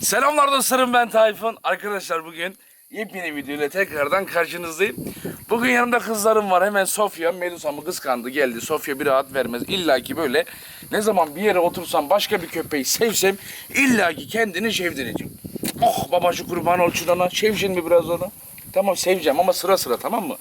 Selamlar dostlarım ben Tayfun. Arkadaşlar bugün yepyeni video ile tekrardan karşınızdayım. Bugün yanımda kızlarım var. Hemen Sofya, Medusa'mı kıskandı geldi. Sofya bir rahat vermez. İlla ki böyle ne zaman bir yere otursam başka bir köpeği sevsem illa ki kendini sevdireceğim. Oh babacı kurban ol şurana. Seveceksin mi biraz onu? Tamam seveceğim ama sıra sıra tamam mı?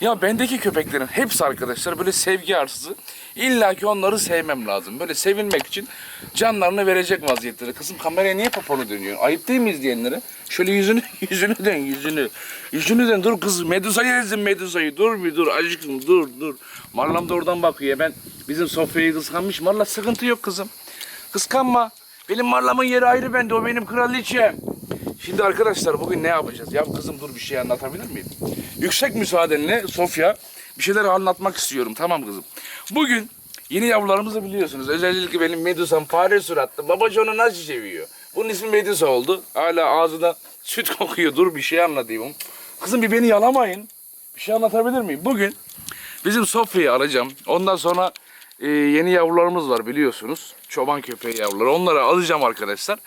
Ya bendeki köpeklerin hepsi arkadaşlar böyle sevgi arsızı. İlla ki onları sevmem lazım. Böyle sevilmek için canlarını verecek vaziyetleri. Kızım kameraya niye poponu dönüyorsun? Ayıp değil mi izleyenlere? Şöyle yüzünü, yüzünü dön yüzünü. Yüzünü dön dur kız Medusa'yı ezin Medusa'yı. Dur bir dur aşkım dur dur. Marlam da oradan bakıyor. Ben bizim Sofya'yı kıskanmış. Marla sıkıntı yok kızım. Kıskanma. Benim Marlam'ın yeri ayrı bende. O benim kraliçem. Şimdi arkadaşlar bugün ne yapacağız? Ya kızım dur bir şey anlatabilir miyim? Yüksek müsaadenle Sofya bir şeyler anlatmak istiyorum. Tamam kızım. Bugün yeni yavrularımızı biliyorsunuz. Özellikle benim Medusa'm fare suratlı. Babacı onu nasıl seviyor? Bunun ismi Medusa oldu. Hala ağzına süt kokuyor. Dur bir şey anlatayım. Kızım bir beni yalamayın. Bir şey anlatabilir miyim? Bugün bizim Sofya'yı alacağım. Ondan sonra e, yeni yavrularımız var biliyorsunuz. Çoban köpeği yavruları. Onları alacağım arkadaşlar.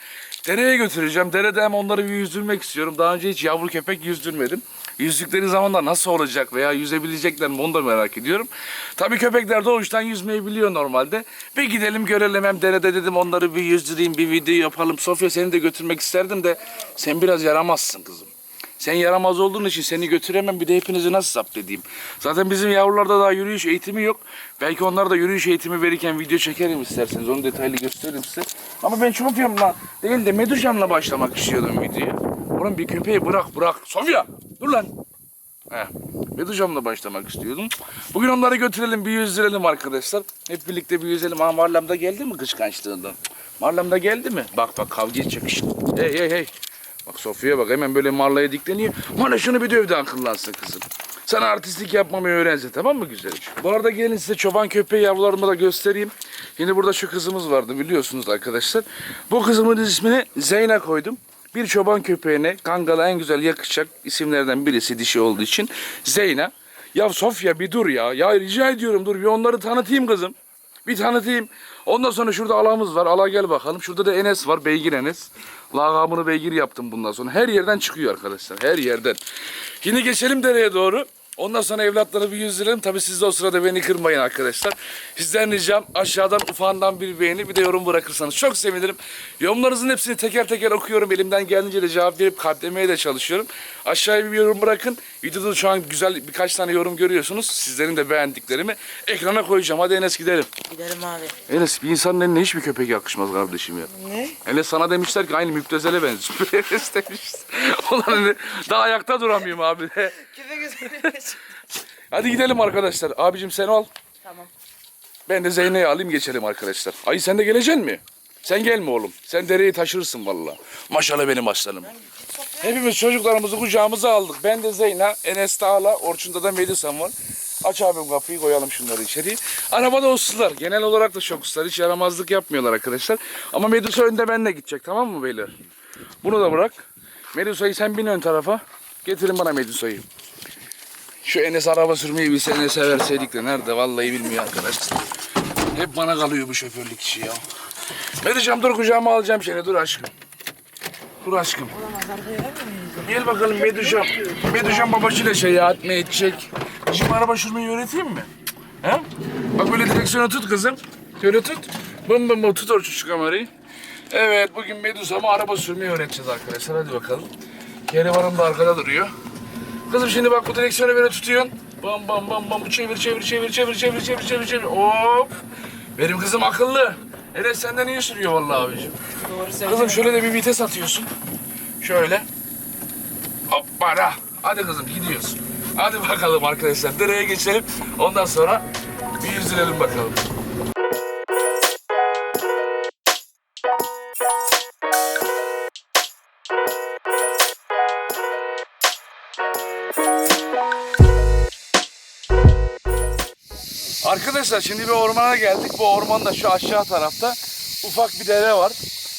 Dereye götüreceğim. Derede hem onları bir yüzdürmek istiyorum. Daha önce hiç yavru köpek yüzdürmedim. Yüzdükleri zaman da nasıl olacak veya yüzebilecekler mi onu da merak ediyorum. Tabii köpekler doğuştan yüzmeyi biliyor normalde. Bir gidelim görelim hem derede dedim onları bir yüzdüreyim bir video yapalım. Sofya seni de götürmek isterdim de sen biraz yaramazsın kızım. Sen yaramaz olduğun için seni götüremem bir de hepinizi nasıl zapt edeyim. Zaten bizim yavrularda daha yürüyüş eğitimi yok. Belki onlar da yürüyüş eğitimi verirken video çekerim isterseniz. Onu detaylı gösteririm size. Ama ben Çopyam'la değil de Meduşam'la başlamak istiyordum videoya. Oğlum bir köpeği bırak bırak. Sofya dur lan. He. Meduşam'la başlamak istiyordum. Bugün onları götürelim bir yüzdürelim arkadaşlar. Hep birlikte bir yüzelim. Ha Marlam da geldi mi kıskançlığından? Marlam da geldi mi? Bak bak kavga edecek. Hey hey hey. Bak Sofya'ya bak hemen böyle Marla'ya dikleniyor. Marla şunu bir döv de akıllansın kızım. Sana artistlik yapmamayı öğrense tamam mı güzelim? Bu arada gelin size çoban köpeği yavrularımı da göstereyim. Şimdi burada şu kızımız vardı biliyorsunuz arkadaşlar. Bu kızımın ismini Zeyna koydum. Bir çoban köpeğine Kangal'a en güzel yakışacak isimlerden birisi dişi olduğu için Zeyna. Ya Sofya bir dur ya. Ya rica ediyorum dur bir onları tanıtayım kızım. Bir tanıtayım. Ondan sonra şurada alamız var. Ala gel bakalım. Şurada da Enes var. Beygir Enes. Lakabını beygir yaptım bundan sonra. Her yerden çıkıyor arkadaşlar. Her yerden. Şimdi geçelim dereye doğru. Ondan sonra evlatları bir yüzdürelim. Tabii siz de o sırada beni kırmayın arkadaşlar. Sizden ricam aşağıdan ufağından bir beğeni bir de yorum bırakırsanız çok sevinirim. Yorumlarınızın hepsini teker teker okuyorum. Elimden geldiğince de cevap verip kalplemeye de çalışıyorum. Aşağıya bir yorum bırakın. Videoda şu an güzel birkaç tane yorum görüyorsunuz. Sizlerin de beğendiklerimi ekrana koyacağım. Hadi Enes gidelim. Gidelim abi. Enes bir insanın eline hiçbir köpek yakışmaz kardeşim ya. Ne? Enes sana demişler ki aynı müptezele benziyor. Enes demiş. Ulan hani daha ayakta duramıyorum abi. Götürüyoruz. Hadi gidelim arkadaşlar. Abicim sen al. tamam. Ben de Zeyne'yi alayım geçelim arkadaşlar. Ay sen de geleceksin mi? Sen gelme oğlum. Sen dereyi taşırsın vallahi. Maşallah benim aslanım. Hepimiz çocuklarımızı kucağımıza aldık. Ben de Zeyna, Enes de Ağla, Orçun'da da Melisa'm var. Aç abim kapıyı koyalım şunları içeri. Arabada uslular. Genel olarak da çok uslular. Hiç yaramazlık yapmıyorlar arkadaşlar. Ama Medusa önde benle gidecek tamam mı beyler? Bunu da bırak. Medusa'yı sen bin ön tarafa. Getirin bana Medusa'yı. Şu Enes araba sürmeyi bilse Enes'e verseydik de nerede vallahi bilmiyor arkadaşlar. Hep bana kalıyor bu şoförlük işi ya. Medusa'm dur kucağıma alacağım seni dur aşkım. Dur aşkım. Gel bakalım Meduşam. Meduşam babasıyla seyahat mi edecek? Şimdi araba sürmeyi öğreteyim mi? He? Bak böyle direksiyonu tut kızım. Şöyle tut. Bım bım bım tut orçun şu kamerayı. Evet bugün Medusa'ma araba sürmeyi öğreteceğiz arkadaşlar. Hadi bakalım. Kerivanım da arkada duruyor. Kızım şimdi bak bu direksiyonu böyle tutuyorsun. Bam bam bam bam çevir çevir çevir çevir çevir çevir çevir çevir. Hop. Benim kızım akıllı. Enes senden iyi sürüyor vallahi abicim. Doğru Kızım şöyle de bir vites atıyorsun. Şöyle. Hoppara. Hadi kızım gidiyoruz. Hadi bakalım arkadaşlar. Dereye geçelim. Ondan sonra bir yüzülelim bakalım. Arkadaşlar şimdi bir ormana geldik. Bu ormanda şu aşağı tarafta ufak bir dere var.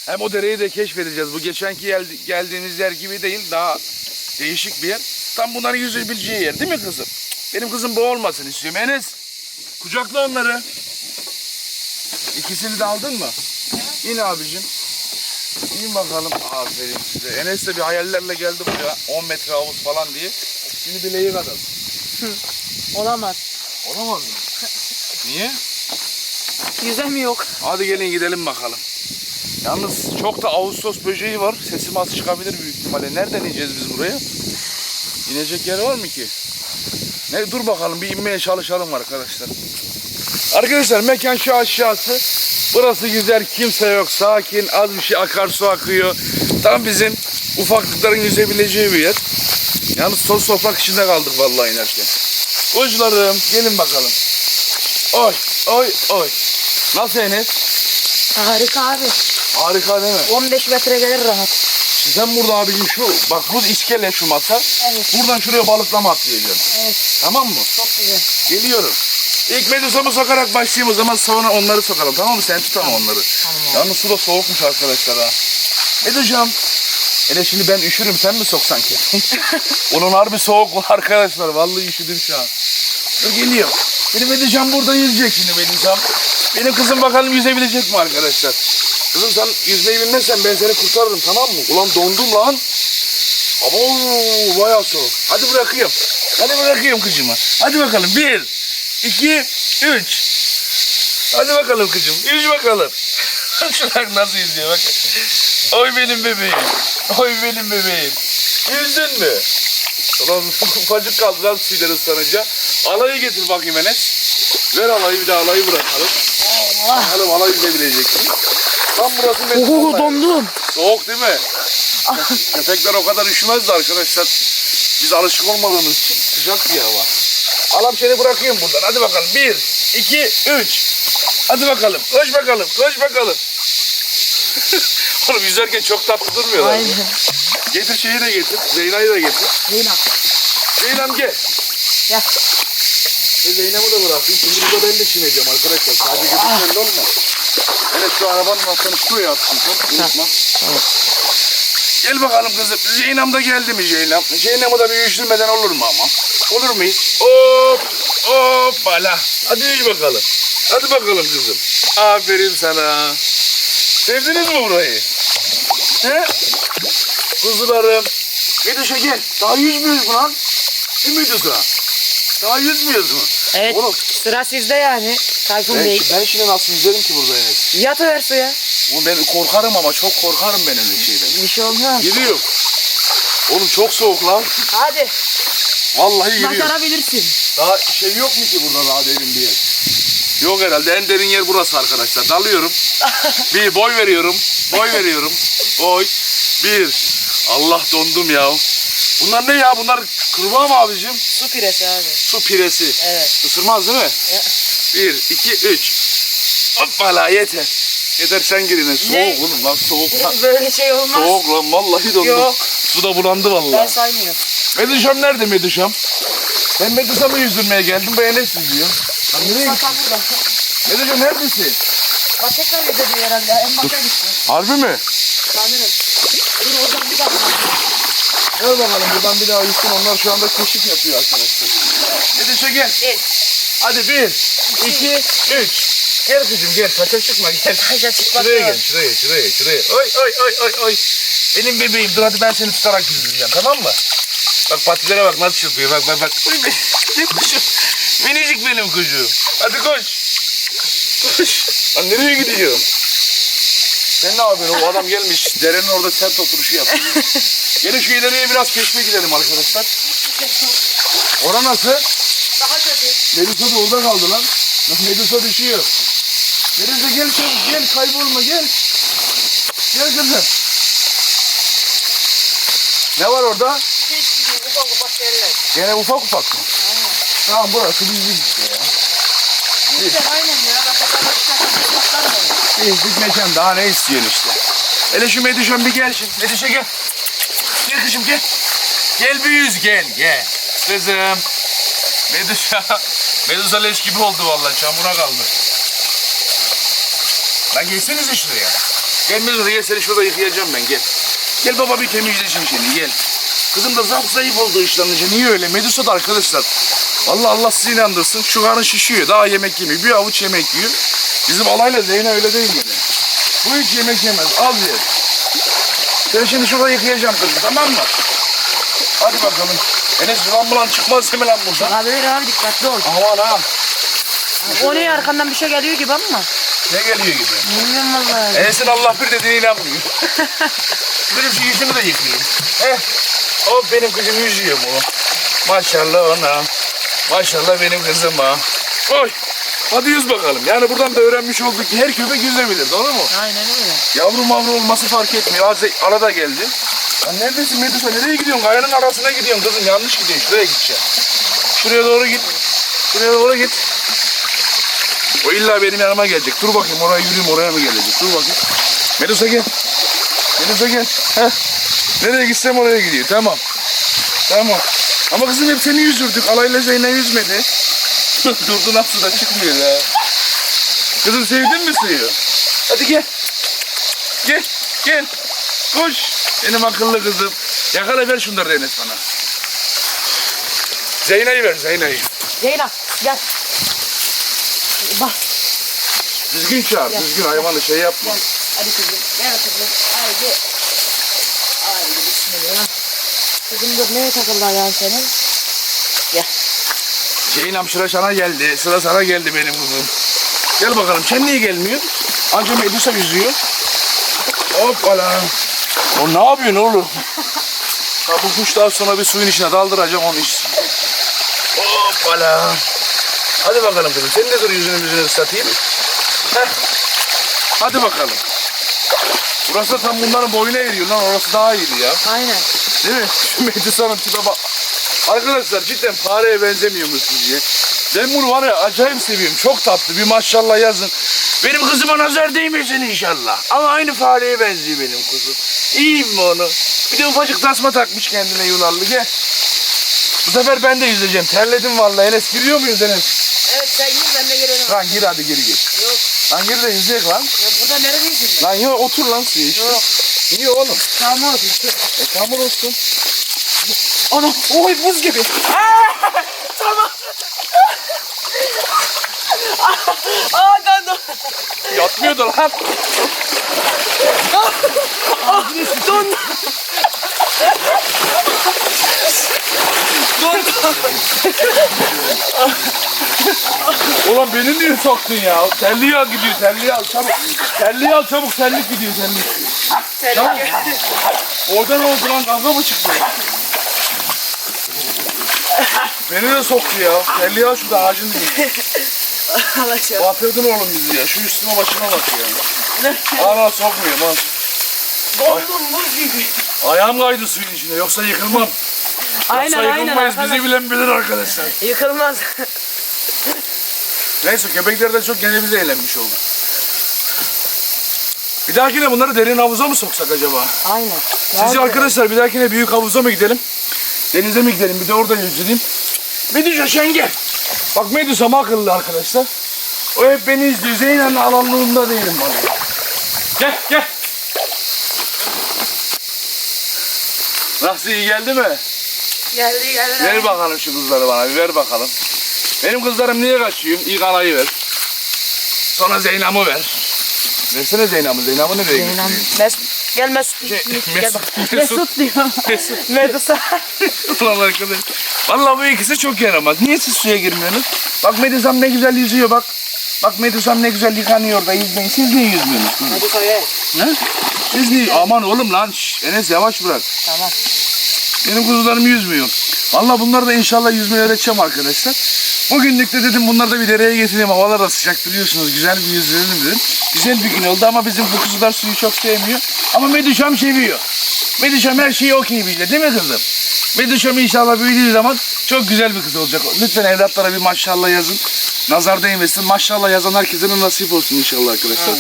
Hem o dereyi de keşfedeceğiz. Bu geçenki gel- geldiğimiz yer gibi değil. Daha değişik bir yer. Tam bunların yüzebileceği yer değil mi kızım? Benim kızım boğulmasın istiyorum. Enes kucakla onları. İkisini de aldın mı? İn abicim. İyi bakalım. Aferin size. Enes de bir hayallerle geldi buraya. 10 metre havuz falan diye. Şimdi bileği kadar. Olamaz. Olamaz mı? Niye? Yüzem yok. Hadi gelin gidelim bakalım. Yalnız çok da Ağustos böceği var. Sesim az çıkabilir büyük ihtimalle. Nereden ineceğiz biz buraya? İnecek yer var mı ki? Ne dur bakalım bir inmeye çalışalım arkadaşlar. Arkadaşlar mekan şu aşağısı. Burası güzel, kimse yok, sakin, az bir şey akarsu akıyor. Tam bizim ufaklıkların yüzebileceği bir yer. Yalnız toz toprak içinde kaldık vallahi inerken. Uçlarım, gelin bakalım. Oy, oy, oy. Nasıl Enes? Harika abi. Harika değil mi? 15 metre gelir rahat. Sen burada abicim şu, bak bu iskele şu masa. Evet. Buradan şuraya balıklama atlayacaksın. Evet. Tamam mı? Çok güzel. Geliyorum. İlk medusamı sokarak başlayayım o zaman sonra onları sokalım tamam mı? Sen tut ama onları. Tamam. Yalnız su da soğukmuş arkadaşlar ha. Meduşam. Hele şimdi ben üşürüm sen mi soksan ki? Onun harbi soğuk var arkadaşlar. Vallahi üşüdüm şu an. Dur geliyor. Benim Meduşam burada yüzecek şimdi Meduşam. Benim kızım bakalım yüzebilecek mi arkadaşlar? Kızım sen yüzmeyi bilmezsen ben seni kurtarırım tamam mı? Ulan dondum lan. Abo bayağı soğuk. Hadi bırakayım. Hadi bırakayım kızıma. Hadi bakalım. Bir, iki, üç. Hadi bakalım kızım. Yüz bakalım. Şuna nasıl yüzüyor bak. Oy benim bebeğim. Oy benim bebeğim. Yüzdün mü? Ulan ufacık kaldı lan suyları ıslanınca. Alayı getir bakayım Enes. Ver alayı bir de alayı bırakalım. Allah. Bakalım alay yüzebilecek mi? Tam burası Oo Mesut'un dondum. Soğuk değil mi? Köpekler o kadar üşümezdi arkadaşlar. Biz alışık olmadığımız için sıcak bir hava. Alam seni bırakayım buradan. Hadi bakalım. Bir, iki, üç. Hadi bakalım. Koş bakalım. Koş bakalım. Oğlum yüzerken çok tatlı durmuyorlar. Aynen. Getir şeyi de getir. Zeyna'yı da getir. Zeynep. Zeynep gel. Gel. Ve Zeynep'i de bırakayım. Şimdi burada ben de çimeceğim arkadaşlar. Sadece götürsen olma. Evet şu arabanın altını şuraya attım sen. Unutma. Tamam. Gel bakalım kızım. Zeynep de geldi mi Zeynep? Zeynep'i de bir yüzdürmeden olur mu ama? Olur mu hiç? Hop hoppala. Hadi yüz bakalım. Hadi bakalım kızım. Aferin sana. Sevdiniz mi burayı? He? Kuzularım. Meduş'a gel. Daha yüzmüyoruz mu lan? Değil mi Meduş'a? Daha yüzmüyoruz mu? Evet. Oğlum Sıra sizde yani. Tayfun ben, Bey. ben şimdi nasıl yüzerim ki burada Enes? Yatıver suya. Oğlum ben korkarım ama çok korkarım ben öyle şeyden. Bir şey olmaz. Giriyor. Oğlum çok soğuk lan. Hadi. Vallahi giriyor. Başarabilirsin. Daha şey yok mu ki burada daha derin bir yer? Yok herhalde en derin yer burası arkadaşlar. Dalıyorum. Bir boy veriyorum. Boy veriyorum. Boy. Bir. Allah dondum ya. Bunlar ne ya? Bunlar kurbağa mı abicim? Su piresi abi. Su piresi. Evet. Isırmaz değil mi? Bir, iki, üç. Hoppala yeter. Yeter sen gir yine. Soğuk oğlum lan soğuk lan. Böyle şey olmaz. Soğuk lan vallahi dondum. Yok. Su da bulandı Ben vallahi. saymıyorum. Meduşam nerede Meduşam? Ben Meduşam'ı yüzdürmeye geldim. Bu Enes yüzüyor. Lan nereye Bak gittin? burada. Meduşam neredesin? Bak tekrar yüzedi herhalde. En başa gitti. Harbi mi? Sanırım. Dur oradan bir dakika. Gel bakalım buradan bir daha yüzsün. Onlar şu anda keşif yapıyor arkadaşlar. Meduşa gel. Gel. Hadi bir, iki, üç. Gel kızım gel. Kaça çıkma gel. Kaça çıkmak Şuraya gel, şuraya, şuraya, şuraya. Oy, oy, oy, oy, oy. Benim bebeğim, dur hadi ben seni tutarak yüzdüreceğim, tamam mı? Bak patilere bak nasıl çırpıyor, bak bak bak. Be, benim kuşum. Minicik benim kuşum. Hadi koş. Koş. Lan nereye gidiyorum? Sen ne yapıyorsun? O adam gelmiş, derenin orada sert oturuşu yapıyor. Gelin şu ileriye biraz keşfe gidelim arkadaşlar. Ora nasıl? Daha kötü. Medusa da orada kaldı lan. Lan Medusa düşüyor. Medusa gel çabuk gel kaybolma gel. Gel kızım. Ne var orada? Ufak ufak yerler. Gene ufak ufak mı? Tamam burası bizlik işte ya. Güzel aynen ya. Bak? Bizlik mekan daha ne istiyorsun işte. Hele şu Meduşa'm bir gel şimdi. Meduş'a gel. Gel kızım gel. Gel bir yüz gel gel. Kızım. Meduşa. Medusa leş gibi oldu vallahi çamura kaldı. Lan gelsenize şuraya. Gel Medusa gel seni şurada yıkayacağım ben gel. Gel baba bir temizlesin seni gel. Kızım da zaf zayıf oldu işlanınca. Niye öyle? Medusa da arkadaşlar. Vallahi Allah sizi inandırsın. Şu karnı şişiyor. Daha yemek yemiyor. Bir avuç yemek yiyor. Bizim alayla Zeyne öyle değil yani. Bu hiç yemek yemez. Az yer. Seni şimdi şurada yıkayacağım kızım tamam mı? Hadi bakalım. Enes bulan bulan çıkmaz değil mi lan buradan? Abi abi dikkatli ol. Aman ha. O ne arkandan bir şey geliyor gibi ama. Ne geliyor gibi? Bilmiyorum vallahi. Enes'in Allah bir dediğine inanmıyor. Benim şu yüzümü de yıkayayım. Eh. Hop benim kızım yüzüyor mu? Maşallah ona. Maşallah benim kızım ha. Oy. Hadi yüz bakalım. Yani buradan da öğrenmiş olduk ki her köpek yüzebilir. Doğru mu? Aynen öyle. Yavru mavru olması fark etmiyor. Az arada geldi. Lan neredesin Medusa? Nereye gidiyorsun? Kayanın arasına gidiyorsun kızım. Yanlış gidiyorsun. Şuraya gideceksin. Şuraya doğru git. Şuraya doğru git. O illa benim yanıma gelecek. Dur bakayım oraya yürüyeyim oraya mı gelecek? Dur bakayım. Medusa gel. Medusa gel. Heh. Nereye gitsem oraya gidiyor. Tamam. Tamam. Ama kızım hep seni yüzdürdük. Alayla Zeynep yüzmedi. Durdu nasıl da çıkmıyor ha. Kızım sevdin mi suyu? Hadi gel. Gel, gel. Koş. Benim akıllı kızım. Yakala ver şunları Enes bana. Zeyna'yı ver, Zeyna'yı. Zeynep gel. Bak Düzgün çağır, düzgün hayvanı şey yapma. gel. Hadi kızım. Gel kızım. Haydi. Haydi bismillah. Kızım dur neye takıldı ayağın senin? Gel. Zeynep sıra sana geldi, sıra sana geldi benim kızım. Gel bakalım, sen niye gelmiyor? Anca Medusa yüzüyor. Hoppala. O ne yapıyorsun oğlum? Ha, bu kuş daha sonra bir suyun içine daldıracağım onu içsin. Hoppala. Hadi bakalım kızım, sen de dur yüzünü yüzünü ıslatayım. Heh. Hadi bakalım. Burası da tam bunların boyuna eriyor lan, orası daha iyiydi ya. Aynen. Değil mi? Şu Medusa'nın tipe bak. Arkadaşlar cidden fareye benzemiyor mu sizce? Ben bunu var ya acayip seviyorum. Çok tatlı. Bir maşallah yazın. Benim kızıma nazar değmesin inşallah. Ama aynı fareye benziyor benim kuzum. İyiyim mi onu? Bir de ufacık tasma takmış kendine Yunanlı. Gel. Bu sefer ben de yüzeceğim. Terledim vallahi. Enes giriyor muyuz Enes? Evet sen gir ben de gelirim. Lan gir hadi geri gir. Yok. Lan gir de yüzecek lan. Ya burada neredesin? Lan yok otur lan suya işte. Yok. Niye oğlum? Tamam. E tamam olsun. Ana. Oy buz gibi. tamam. Aa döndüm. Yatmıyordu lan. Döndüm. Ulan beni niye soktun ya? Terliği al gidiyor, terliği al çabuk. Terliği al çabuk, terlik gidiyor terlik. Çabuk. Orada ne oldu lan? Kavga mı çıktı? Beni de soktu ya. Terliği al şurada ağacın dibinde. Aşkına. Batırdın oğlum bizi ya. Şu üstüme başıma bak ya. Hala sokmuyor lan. Dondum buz gibi. Ayağım kaydı suyun içinde. Yoksa yıkılmam. Aynen Yoksa aynen. yıkılmayız. arkadaş. Bizi bilen bilir arkadaşlar. Yıkılmaz. Neyse köpekler de çok gene bize eğlenmiş oldu. Bir dahakine bunları derin havuza mı soksak acaba? Aynen. Sizce arkadaşlar bir dahakine büyük havuza mı gidelim? Denize mi gidelim? Bir de orada yüzeyim. Medusa sen gel. Bak Medusa mı akıllı arkadaşlar? O hep beni izliyor. Zeynep'in alanlığında değilim vallahi. Gel gel. Nasıl iyi geldi mi? Geldi geldi. Ver bakalım şu kızları bana bir ver bakalım. Benim kızlarım niye kaçıyor? İlk anayı ver. Sonra Zeynep'i ver. Versene Zeynep'i. Zeynep'i nereye Zeynep. Mes gel Mesut. Şey, Gel bak. Mesut. Mesut diyor. Mesut. Medusa. Ulan arkadaş. Vallahi bu ikisi çok yaramaz. Niye siz suya girmiyorsunuz? Bak Medusam ne güzel yüzüyor bak. Bak Medusam ne güzel yıkanıyor da yüzmeyin. Siz niye yüzmüyorsunuz? Medusa ye. Ne? Siz niye? Aman oğlum lan. Şş, Enes yavaş bırak. Tamam. Benim kuzularım yüzmüyor. Vallahi bunları da inşallah yüzmeyi öğreteceğim arkadaşlar. Bugünlük de dedim bunları da bir dereye getireyim. Havalar da sıcak biliyorsunuz. Güzel bir yüzlerim dedim. Güzel bir gün oldu ama bizim bu kuzular suyu çok sevmiyor. Ama Meduşam seviyor. Meduşam her şeyi okey biliyor değil mi kızım? Meduşam inşallah büyüdüğü zaman çok güzel bir kız olacak. Lütfen evlatlara bir maşallah yazın. Nazar değmesin. Maşallah yazan herkese de nasip olsun inşallah arkadaşlar.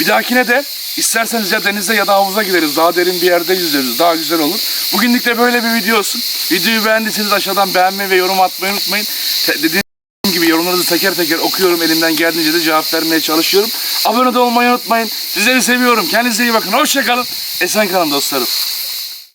Bir dahakine de isterseniz ya denize ya da havuza gideriz. Daha derin bir yerde yüzeriz. Daha güzel olur. Bugünlük de böyle bir video olsun. Videoyu beğendiyseniz aşağıdan beğenmeyi ve yorum atmayı unutmayın. Dediğim gibi yorumlarınızı teker teker okuyorum. Elimden geldiğince de cevap vermeye çalışıyorum. Abone de olmayı unutmayın. Sizleri seviyorum. Kendinize iyi bakın. Hoşçakalın. Esen kalın dostlarım.